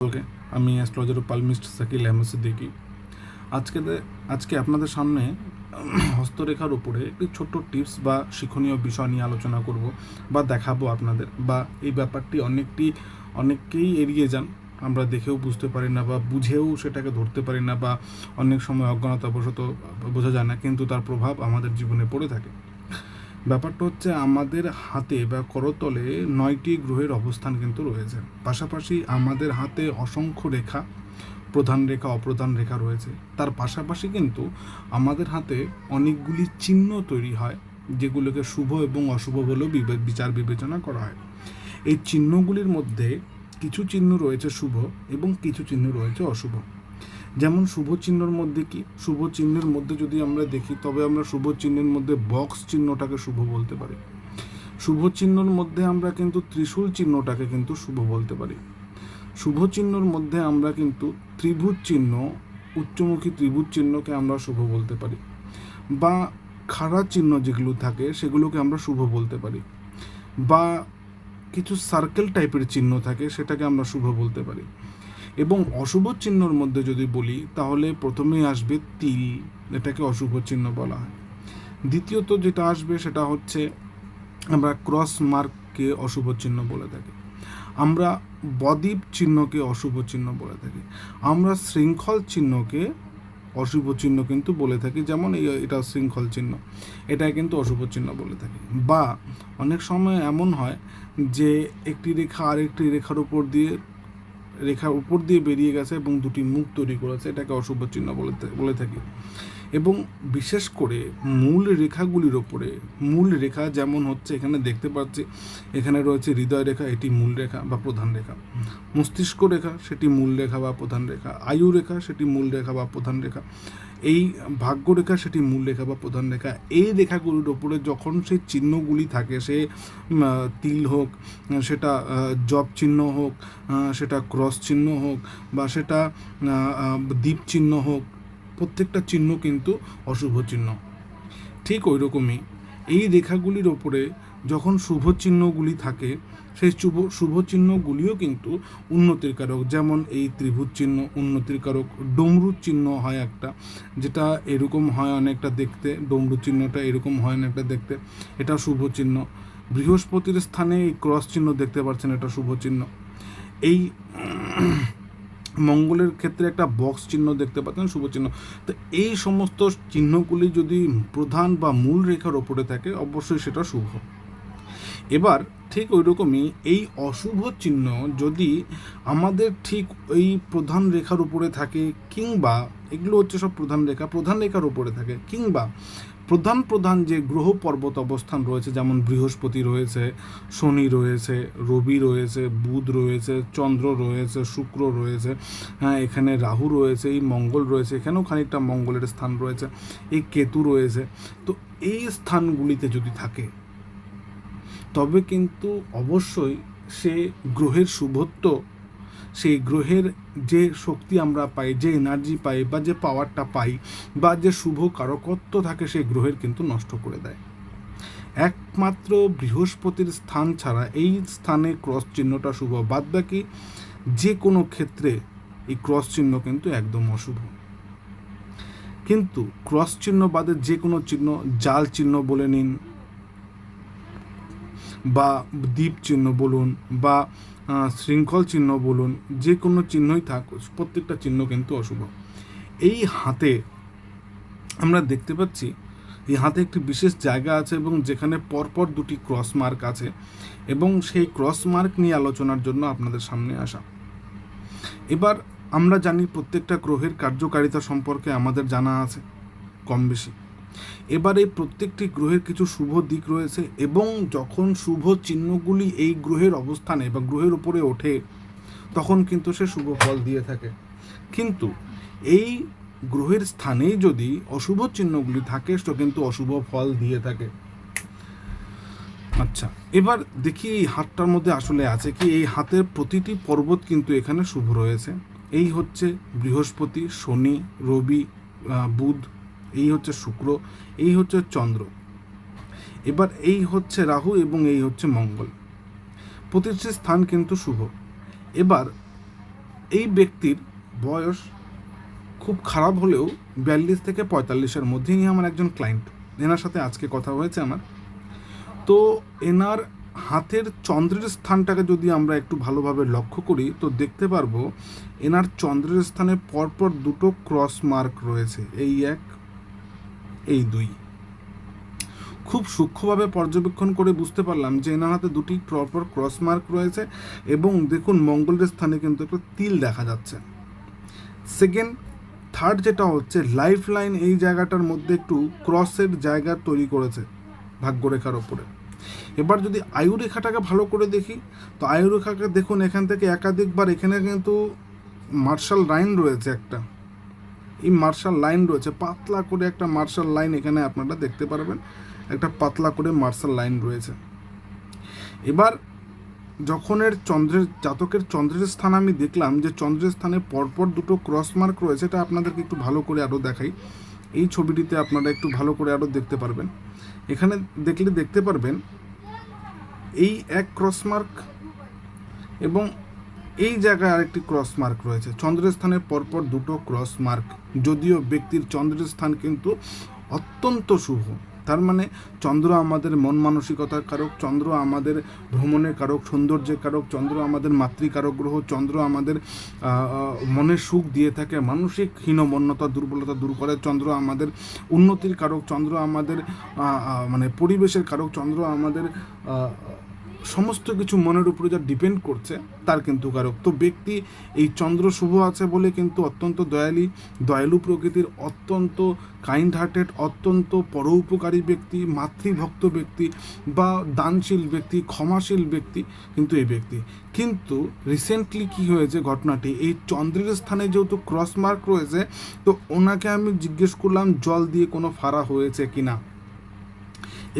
ওকে, আমি astrologer palmist Sakil Ahmed Siddiqui. আজকে আজকে আপনাদের সামনে হস্তরেখার উপরে একটি ছোট্ট টিপস বা শিক্ষণীয় বিষয় নিয়ে আলোচনা করব বা দেখাবো আপনাদের বা এই ব্যাপারটি অনেকটি, অনেককেই এড়িয়ে যান। আমরা দেখেও বুঝতে পারি না বা বুঝেও সেটাকে ধরতে পারি না বা অনেক সময় অজ্ঞানতাবশত বোঝা যায় না, কিন্তু তার প্রভাব আমাদের জীবনে পড়ে থাকে। ব্যাপারটা হচ্ছে আমাদের হাতে বা করতলে নয়টি গ্রহের অবস্থান কিন্তু রয়েছে। পাশাপাশি আমাদের হাতে অসংখ্য রেখা, প্রধান রেখা, অপ্রধান রেখা রয়েছে। তার পাশাপাশি কিন্তু আমাদের হাতে অনেকগুলি চিহ্ন তৈরি হয়, যেগুলোকে শুভ এবং অশুভ বলেও বিচার বিবেচনা করা হয়। এই চিহ্নগুলির মধ্যে কিছু চিহ্ন রয়েছে শুভ এবং কিছু চিহ্ন রয়েছে অশুভ। যেমন শুভ চিহ্নর মধ্যে কি? শুভ চিহ্নের মধ্যে যদি আমরা দেখি, তবে আমরা শুভ চিহ্নের মধ্যে বক্স চিহ্নটাকে শুভ বলতে পারি। শুভ চিহ্নর মধ্যে আমরা কিন্তু ত্রিশূল চিহ্নটাকে কিন্তু শুভ বলতে পারি। শুভ চিহ্নর মধ্যে আমরা কিন্তু ত্রিভুজ চিহ্ন, উচ্চমুখী ত্রিভুজ চিহ্নকে আমরা শুভ বলতে পারি। বা খাড়া চিহ্ন যেগুলো থাকে, সেগুলোকে আমরা শুভ বলতে পারি। বা কিছু সার্কেল টাইপের চিহ্ন থাকে, সেটাকে আমরা শুভ বলতে পারি। এবং অশুভ চিহ্নর মধ্যে যদি বলি, তাহলে প্রথমেই আসবে তিল। এটাকে অশুভ চিহ্ন বলা হয়। দ্বিতীয়ত যেটা আসবে সেটা হচ্ছে আমরা ক্রস মার্ককে অশুভ চিহ্ন বলে থাকি। আমরা বদ্বীপ চিহ্নকে অশুভ চিহ্ন বলে থাকি। আমরা শৃঙ্খল চিহ্নকে অশুভ চিহ্ন কিন্তু বলে থাকি। যেমন এই, এটা শৃঙ্খল চিহ্ন। এটা কিন্তু অশুভ চিহ্ন বলে থাকি। বা অনেক সময় এমন হয় যে একটি রেখা আরেকটি রেখার উপর দিয়ে রেখার উপর দিয়ে বেরিয়ে গেছে এবং দুটি মুখ তৈরি করেছে, এটাকে অশুভ চিহ্ন বলে বলে থাকি। এবং বিশেষ করে মূল রেখাগুলির ওপরে, মূল রেখা যেমন হচ্ছে এখানে দেখতে পাচ্ছি, এখানে রয়েছে হৃদয় রেখা, এটি মূল রেখা বা প্রধান রেখা। মস্তিষ্ক রেখা, সেটি মূল রেখা বা প্রধান রেখা। আয়ু রেখা, সেটি মূল রেখা বা প্রধান রেখা। এই ভাগ্য রেখা, সেটি মূল রেখা বা প্রধান রেখা। এই রেখাগুলির ওপরে যখন সেই চিহ্নগুলি থাকে, সে তিল হোক, সেটা জব চিহ্ন হোক সেটা ক্রস চিহ্ন হোক বা সেটা দ্বীপ চিহ্ন হোক প্রত্যেকটা চিহ্ন কিন্তু অশুভ চিহ্ন। ঠিক ওই রকমই এই রেখাগুলির ওপরে যখন শুভ চিহ্নগুলি থাকে, সেই শুভ শুভ চিহ্নগুলিও কিন্তু উন্নতির কারক। যেমন এই ত্রিভুজ চিহ্ন উন্নতির কারক। ডমরুর চিহ্ন হয় একটা, যেটা এরকম হয় অনেকটা দেখতে। ডমরু চিহ্নটা এরকম হয় অনেকটা দেখতে। এটা শুভ চিহ্ন। বৃহস্পতির স্থানে এই ক্রস চিহ্ন দেখতে পাচ্ছেন, এটা শুভ চিহ্ন। এই মঙ্গলের ক্ষেত্রে একটা বক্স চিহ্ন দেখতে পাচ্ছেন, শুভ চিহ্ন। তো এই সমস্ত চিহ্নগুলি যদি প্রধান বা মূল রেখার ওপরে থাকে, অবশ্যই সেটা শুভ। এবার ঠিক ওই রকমই এই অশুভ চিহ্ন যদি আমাদের ঠিক এই প্রধান রেখার উপরে থাকে, কিংবা এগুলো হচ্ছে সব প্রধান রেখা, প্রধান রেখার উপরে থাকে, কিংবা প্রধান প্রধান যে গ্রহ পর্বত অবস্থান রয়েছে, যেমন বৃহস্পতি রয়েছে, শনি রয়েছে, রবি রয়েছে, বুধ রয়েছে, চন্দ্র রয়েছে, শুক্র রয়েছে হ্যাঁ এখানে রাহু রয়েছে, এই মঙ্গল রয়েছে, এখানেও খানিকটা মঙ্গলের স্থান রয়েছে, এই কেতু রয়েছে। তো এই স্থানগুলিতে যদি থাকে, তবে কিন্তু অবশ্যই সে গ্রহের শুভত্ব সেই গ্রহের যে শক্তি আমরা পাই, যে এনার্জি পাই বা যে পাওয়ারটা পাই বা যে শুভ কারকত্ব থাকে সেই গ্রহের কিন্তু নষ্ট করে দেয়। একমাত্র বৃহস্পতির স্থান ছাড়া এই স্থানে ক্রস চিহ্নটা শুভ বাদ বাকি যে কোনো ক্ষেত্রে এই ক্রস চিহ্ন কিন্তু একদম অশুভ। কিন্তু ক্রস চিহ্ন বাদে যে কোনো চিহ্ন, জাল চিহ্ন বলে নিন বা দ্বীপ চিহ্ন বলুন বা শৃঙ্খল চিহ্ন বলুন, যে কোনো চিহ্নই থাক, প্রত্যেকটা চিহ্ন কিন্তু অশুভ। এই হাতে আমরা দেখতে পাচ্ছি, এই হাতে একটি বিশেষ জায়গা আছে এবং যেখানে পরপর দুটি ক্রস মার্ক আছে এবং সেই ক্রস মার্ক নিয়ে আলোচনার জন্য আপনাদের সামনে আসা। এবার আমরা জানি প্রত্যেকটা গ্রহের কার্যকারিতা সম্পর্কে আমাদের জানা আছে, কম বেশি। এবার এই প্রত্যেকটি গ্রহের কিছু শুভ দিক রয়েছে এবং যখন শুভ চিহ্নগুলি এই গ্রহের অবস্থানে বা গ্রহের উপরে ওঠে, তখন কিন্তু সে শুভ ফল দিয়ে থাকে। কিন্তু এই গ্রহের স্থানেই যদি অশুভ চিহ্নগুলি থাকে তো কিন্তু অশুভ ফল দিয়ে থাকে। আচ্ছা এবার দেখি এই হাতটার মধ্যে আসলে আছে কি? এই হাতের প্রতিটি পর্বত কিন্তু এখানে শুভ রয়েছে। এই হচ্ছে বৃহস্পতি, শনি, রবি বুধ এই হচ্ছে শুক্র, এই হচ্ছে চন্দ্র। এবার এই হচ্ছে রাহু এবং এই হচ্ছে মঙ্গল। প্রতিটি স্থান কিন্তু শুভ। এবার এই ব্যক্তির বয়স খুব খারাপ হলেও বিয়াল্লিশ থেকে পঁয়তাল্লিশের মধ্যেই নিয়ে আমার একজন ক্লায়েন্ট এনার সাথে আজকে কথা হয়েছে আমার। তো এনার হাতের চন্দ্রের স্থানটাকে যদি আমরা একটু ভালোভাবে লক্ষ্য করি, তো দেখতে পারব এনার চন্দ্রের স্থানে পরপর দুটো ক্রস মার্ক রয়েছে। এই এক এই দুই। খুব সূক্ষ্মভাবে পর্যবেক্ষণ করে বুঝতে পারলাম যে এনার হাতে দুটি পরপর ক্রস মার্ক রয়েছে এবং দেখুন মঙ্গলের স্থানে কিন্তু একটা তিল দেখা যাচ্ছে। সেকেন্ড থার্ড যেটা হচ্ছে লাইফ লাইন এই জায়গাটার মধ্যে একটু ক্রসের জায়গা তৈরি করেছে ভাগ্যরেখার ওপরে। এবার যদি আয়ু রেখাটাকে ভালো করে দেখি, তো আয়ু রেখাকে দেখুন এখান থেকে একাধিকবার এখানে কিন্তু মার্শাল লাইন রয়েছে একটা। এই মার্শাল লাইন রয়েছে। পাতলা করে একটা মার্শাল লাইন এখানে আপনারা দেখতে পারবেন। একটা পাতলা করে মার্শাল লাইন রয়েছে। এবার যখন এর চন্দ্রের, জাতকের চন্দ্রের স্থান আমি দেখলাম যে চন্দ্রের স্থানে পরপর দুটো ক্রস মার্ক রয়েছে, এটা আপনাদেরকে একটু ভালো করে আরও দেখাই। এই ছবিটিতে আপনারা একটু ভালো করে আরও দেখতে পারবেন। এখানে দেখলে দেখতে পারবেন, এই এক ক্রস মার্ক এবং এই জায়গায় আরেকটি ক্রস মার্ক রয়েছে। চন্দ্রের স্থানে পরপর দুটো ক্রস মার্ক যদিও ব্যক্তির চন্দ্রের স্থান কিন্তু অত্যন্ত শুভ। তার মানে চন্দ্র আমাদের মন মানসিকতার কারক, চন্দ্র আমাদের ভ্রমণের কারক, সৌন্দর্যের কারক, চন্দ্র আমাদের মাতৃকারক গ্রহ, চন্দ্র আমাদের মনের সুখ দিয়ে থাকে, মানসিক হীনমন্যতা, দুর্বলতা দূর করে, চন্দ্র আমাদের উন্নতির কারক, চন্দ্র আমাদের মানে পরিবেশের কারক, চন্দ্র আমাদের সমস্ত কিছু মনের উপরে যা ডিপেন্ড করছে, তার কিন্তু কারক। তো ব্যক্তি এই চন্দ্র শুভ আছে বলে কিন্তু অত্যন্ত দয়ালি, দয়ালু প্রকৃতির অত্যন্ত কাইন্ড হার্টেড অত্যন্ত পরোপকারী ব্যক্তি, মাতৃভক্ত ব্যক্তি বা দানশীল ব্যক্তি, ক্ষমাশীল ব্যক্তি কিন্তু এই ব্যক্তি। কিন্তু রিসেন্টলি কি হয়েছে ঘটনাটি? এই চন্দ্রের স্থানে যেহেতু ক্রস মার্ক রয়েছে, তো ওনাকে আমি জিজ্ঞেস করলাম, জল দিয়ে কোনো ফাড়া হয়েছে কিনা?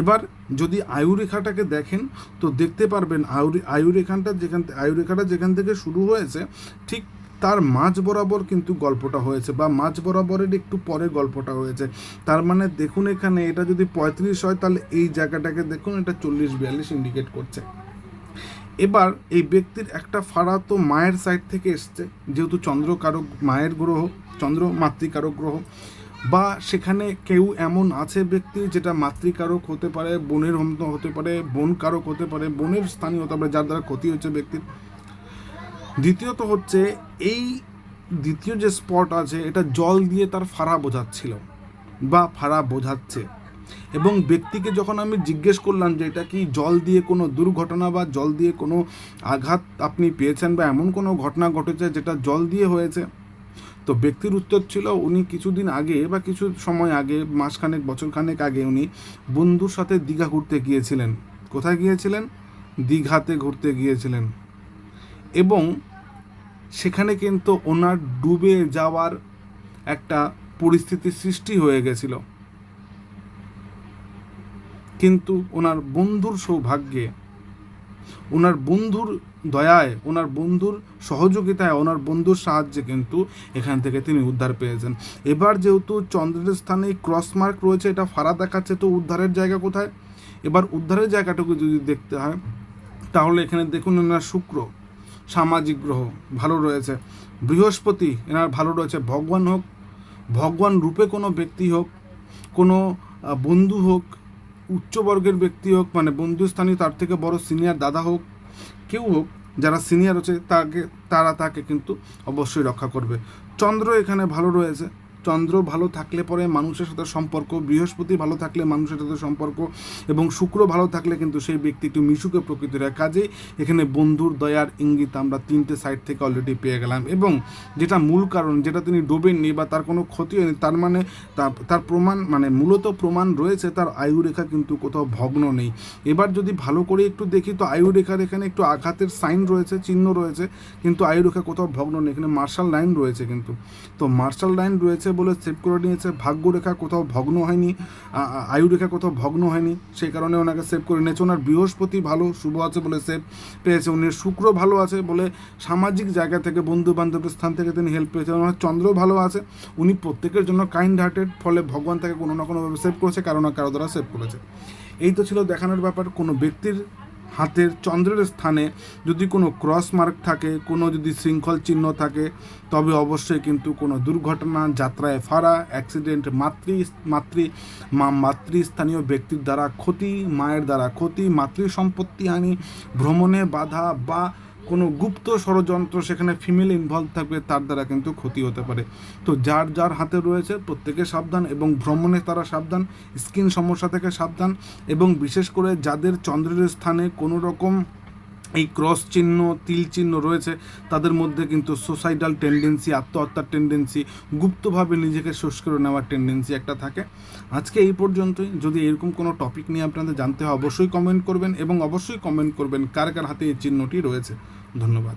এবার যদি আয়ুরেখাটাকে দেখেন, তো দেখতে পারবেন আয়ু আয়ুরেখানটা যেখান আয়ুরেখাটা যেখান থেকে শুরু হয়েছে, ঠিক তার মাঝ বরাবর কিন্তু গল্পটা হয়েছে বা মাঝ বরাবরের একটু পরে গল্পটা হয়েছে। তার মানে দেখুন এখানে এটা যদি পঁয়ত্রিশ হয়, তাহলে এই জায়গাটাকে দেখুন, এটা চল্লিশ বিয়াল্লিশ ইন্ডিকেট করছে। এবার এই ব্যক্তির একটা ফাড়া তো মায়ের সাইড থেকে এসছে, যেহেতু চন্দ্র কারক মায়ের গ্রহ, চন্দ্র মাতৃকারক গ্রহ। বা সেখানে কেউ এমন আছে ব্যক্তি যেটা মাতৃকারক হতে পারে, বোনের মতো হতে পারে, বোন কারক হতে পারে, বোনের স্থানীয় হতে পারে যার দ্বারা ক্ষতি হচ্ছে ব্যক্তির। দ্বিতীয়ত হচ্ছে, এই দ্বিতীয় যে স্পট আছে, এটা জল দিয়ে তার ফাড়া বোঝাচ্ছিল বা ফাড়া বোঝাচ্ছে। এবং ব্যক্তিকে যখন আমি জিজ্ঞেস করলাম যে এটা কি জল দিয়ে কোনো দুর্ঘটনা বা জল দিয়ে কোনো আঘাত আপনি পেয়েছেন বা এমন কোনো ঘটনা ঘটেছে যেটা জল দিয়ে হয়েছে তো ব্যক্তির উত্তর ছিল উনি কিছুদিন আগে বা কিছু সময় আগে, মাসখানেক, বছরখানেক আগে উনি বন্ধুর সাথে দীঘা ঘুরতে গিয়েছিলেন। কোথায় গিয়েছিলেন? দীঘাতে ঘুরতে গিয়েছিলেন। এবং সেখানে কিন্তু ওনার ডুবে যাওয়ার একটা পরিস্থিতি সৃষ্টি হয়ে গেছিল। কিন্তু ওনার বন্ধুর সৌভাগ্যে, ওনার বন্ধুর দয়ায় ওনার বন্ধুর সহযোগিতায় ওনার বন্ধুর সাহায্যে কিন্তু এখান থেকে তিনি উদ্ধার পেয়েছেন। এবার যেহেতু চন্দ্রের স্থানে ক্রস মার্ক রয়েছে, এটা ফাড়া দেখাচ্ছে, তো উদ্ধারের জায়গা কোথায়? এবার উদ্ধারের জায়গাটুকু যদি দেখতে হয়, তাহলে এখানে দেখুন এনার শুক্র, সামাজিক গ্রহ, ভালো রয়েছে। বৃহস্পতি, এনার ভালো রয়েছে, ভগবান হোক, ভগবান রূপে কোনো ব্যক্তি হোক, কোনো বন্ধু হোক, উচ্চবর্গের ব্যক্তি হোক মানে বন্ধুস্থানীয় তার থেকে বড় সিনিয়র দাদা হোক কেউ হোক, যারা সিনিয়র আছে তাকে, তারা তাকে কিন্তু অবশ্যই রক্ষা করবে। চন্দ্র এখানে ভালো রয়েছে। চন্দ্র ভালো থাকলে পরে মানুষের সাথে সম্পর্ক, বৃহস্পতি ভালো থাকলে মানুষের সাথে সম্পর্ক এবং শুক্র ভালো থাকলে কিন্তু সেই ব্যক্তি একটু মিশুকে প্রকৃতির কাজেই এখানে বন্ধুর দয়ার ইঙ্গিত আমরা তিনটে সাইড থেকে অলরেডি পেয়ে গেলাম এবং যেটা মূল কারণ, যেটা তিনি ডোবেননি বা তার কোনো ক্ষতি হয়নি, তার মানে তার প্রমাণ মানে মূলত প্রমাণ রয়েছে তার আয়ু রেখা কিন্তু কোথাও ভগ্ন নেই। এবার যদি ভালো করে একটু দেখি তো আয়ু রেখার এখানে একটু আঘাতের সাইন রয়েছে, চিহ্ন রয়েছে, কিন্তু আয়ু রেখা কোথাও ভগ্ন নেই, এখানে মার্শাল লাইন রয়েছে কিন্তু। তো মার্শাল লাইন রয়েছে বলে সেভ করে নিয়েছে। ভাগ্য রেখা কোথাও ভগ্ন হয়নি, আ- আ- আয়ু রেখা কোথাও ভগ্ন হয়নি, সেই কারণে ওনাকে সেভ করে নিয়েছে। ওনার বৃহস্পতি ভালো, শুভ আছে বলে সেভ পেয়েছে। উনি শুক্র ভালো আছে বলে সামাজিক জায়গা থেকে বন্ধু বান্ধবের স্থান থেকে তিনি হেল্প পেয়েছেন। ওনার চন্দ্র ভালো আছে, উনি প্রত্যেকের জন্য কাইন্ড হার্টেড ফলে ভগবান তাকে কোনো না কোনোভাবে সেভ করেছে, কারও না কারও দ্বারা সেভ করেছে। এই তো ছিল দেখানোর ব্যাপার। কোনো ব্যক্তির হাতের চন্দ্রের স্থানে যদি কোনো ক্রস মার্ক থাকে, কোনো যদি শৃঙ্খল চিহ্ন থাকে, তবে অবশ্যই কিন্তু কোনো দুর্ঘটনা, যাত্রায় ফারা অ্যাক্সিডেন্ট মাতৃ মাতৃ, মা, মাতৃস্থানীয় ব্যক্তির দ্বারা ক্ষতি, মায়ের দ্বারা ক্ষতি মাতৃ সম্পত্তি হানি, ভ্রমণে বাধা বা কোনো গুপ্ত ষড়যন্ত্র সেখানে ফিমেল ইনভলভ থাকবে তার দ্বারা কিন্তু ক্ষতি হতে পারে। তো যার যার হাতে রয়েছে প্রত্যেকে সাবধান এবং ভ্রমণে তারা সাবধান, স্কিন সমস্যা থেকে সাবধান এবং বিশেষ করে যাদের চন্দ্রের স্থানে কোনো রকম এই ক্রস চিহ্ন, তিল চিহ্ন রয়েছে, তাদের মধ্যে কিন্তু সোসাইডাল টেন্ডেন্সি আত্মহত্যার টেন্ডেন্সি গুপ্তভাবে নিজেকে শেষ করে নেওয়ার টেন্ডেন্সি একটা থাকে। আজকে এই পর্যন্তই। যদি এরকম কোনো টপিক নিয়ে আপনাদের জানতে হয়, অবশ্যই কমেন্ট করবেন এবং অবশ্যই কমেন্ট করবেন কার কার হাতে এই চিহ্নটি রয়েছে। ধন্যবাদ।